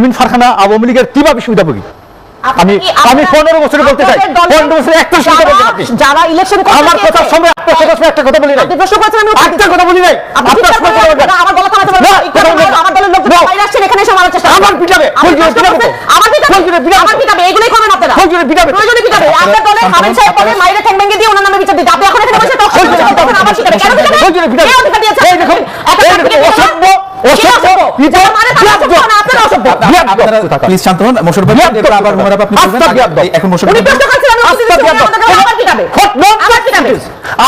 রুমিন ফারখানা আওয়ামী লীগের কীভাবে সুবিধাভোগী আমি আমি পনেরো বছরে বলতে চাই পনেরো বছরে একটা সুবিধা বলতে যারা ইলেকশন আমার কথার সময় আপনার কথার সময় একটা কথা বলি নাই প্রশ্ন করেছেন আমি একটা কথা বলি নাই আপনি আপনার সময়। আমার গলা থামাতে পারবেন। আমার দলের No. বাইরে আসছেন, এখানে এসে মারার চেষ্টা আমার পিটাবে, প্রশ্ন পিটাবে আমার পিটাবে, আমার পিটাবে, এগুলোই করবেন আপনারা। ফুলজুরে পিটাবে। প্রয়োজনে পিটাবে। আপনার দলে হামিদ সাহেব বলে মাইরে ঠ্যাং ভেঙে দিয়ে ওনার নামে বিচার দিতে। আপনি এখন এখানে বসে talk show ফুলজুরে করছেন, তখন আবার পিটাবে। কেন পিটাবে? ফুলজুরে পিটাবে। কে অধিকার দিয়েছে? এই দেখুন, একটা এই সার্টিফিকেট দেখুন, দিয়েছে। অসভ্য, কে অসভ্য, অসভ্য? যারা মানে তারা অসভ্য না, আপনারা অসভ্য। বিয়াদ্দপ। প্লিজ শান্ত হন মোশাররফ ভাই আবার হুমায়রা আপনি বলবেন এখন মোশাররফ উনি প্রশ্ন করছেন, আমি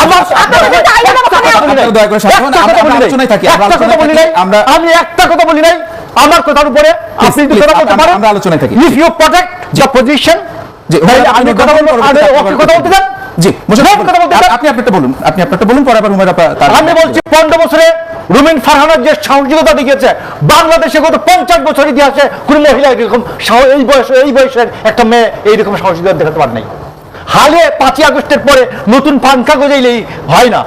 আবার আবার আমার দয়া করে শান্ত হন। আলোচনায় থাকি, আমরা আমি একটা কথা বলি নাই। আমার কথার উপরে আপনি কথা বলতে পারেন। আমরা আলোচনায় থাকি। If you protect the position জি, আমি কথা বলব আর ওকে কথা বলতে দেন জি মোশাররফ কথা বলতে আপনি আপনারটা বলুন। আপনি আপনারটা বলুন পরে আবার হুমায়রা আমি বলছি পনেরো বছরে রুমিন ফারহানার যে সাহসিকতা দেখিয়েছে বাংলাদেশে গত পঞ্চাশ বছর ইতিহাসে কোন মহিলা এরকম এই বয়সে এই বয়সের একটা মেয়ে এইরকম সাহসিকতা দেখাতে পারে নাই। হালে পাঁচই আগস্টের পরে নতুন পাঙ্খা গজাইলেই হয় না।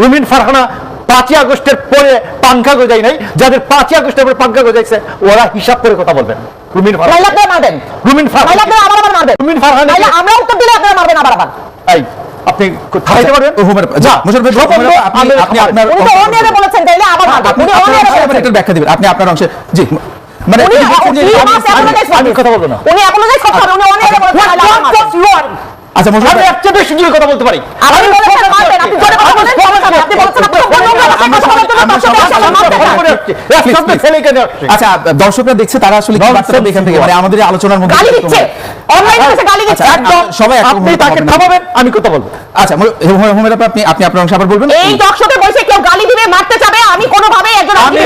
রুমিন ফারহানা পাঁচই আগস্টের পরে পাঙ্খা গজাই নাই। যাদের পাঁচই আগস্টের পরে পাঙ্খা গজাইছে ওরা হিসাব করে কথা বলবেন। রুমিন ফারহানা মারবেন। রুমিন ফারহানা আমরা উত্তর দিলে আপনারা মারবেন আবার আবার। এই আপনি থামাইতে পারবেন? না, আপনি- আপনি আপনার উনি বলেছেন, তাইলে আবার। আপনি ব্যাখ্যা দিবেন আপনি আপনার অংশে জি মানে আমি কথা বলব না। উনি উনি বলেছেন। আচ্ছা মোশাররফ আমি ভাই, একটা বেশি জোরে কথা বলতে পারি। আপনি বলেছেন মারবেন, আপনি জোরে কথা বলেন, আপনি বলেছেন আচ্ছা দর্শকরা দেখছে তারা আসলে কি বার্তা পাবে এখান থেকে মানে আমাদের আলোচনার মধ্যে অনলাইনে এসে গালি দিচ্ছে আচ্ছা, একদম। সবাই আপনি তাকে থামাবেন আমি কথা বলব। আচ্ছা আপনি আপনি আপনার অংশ আবার বলবেন? এই দর্শকের বসে কেউ গালি দিবে মারতে চাবে আমি কোনোভাবে একজন আমি-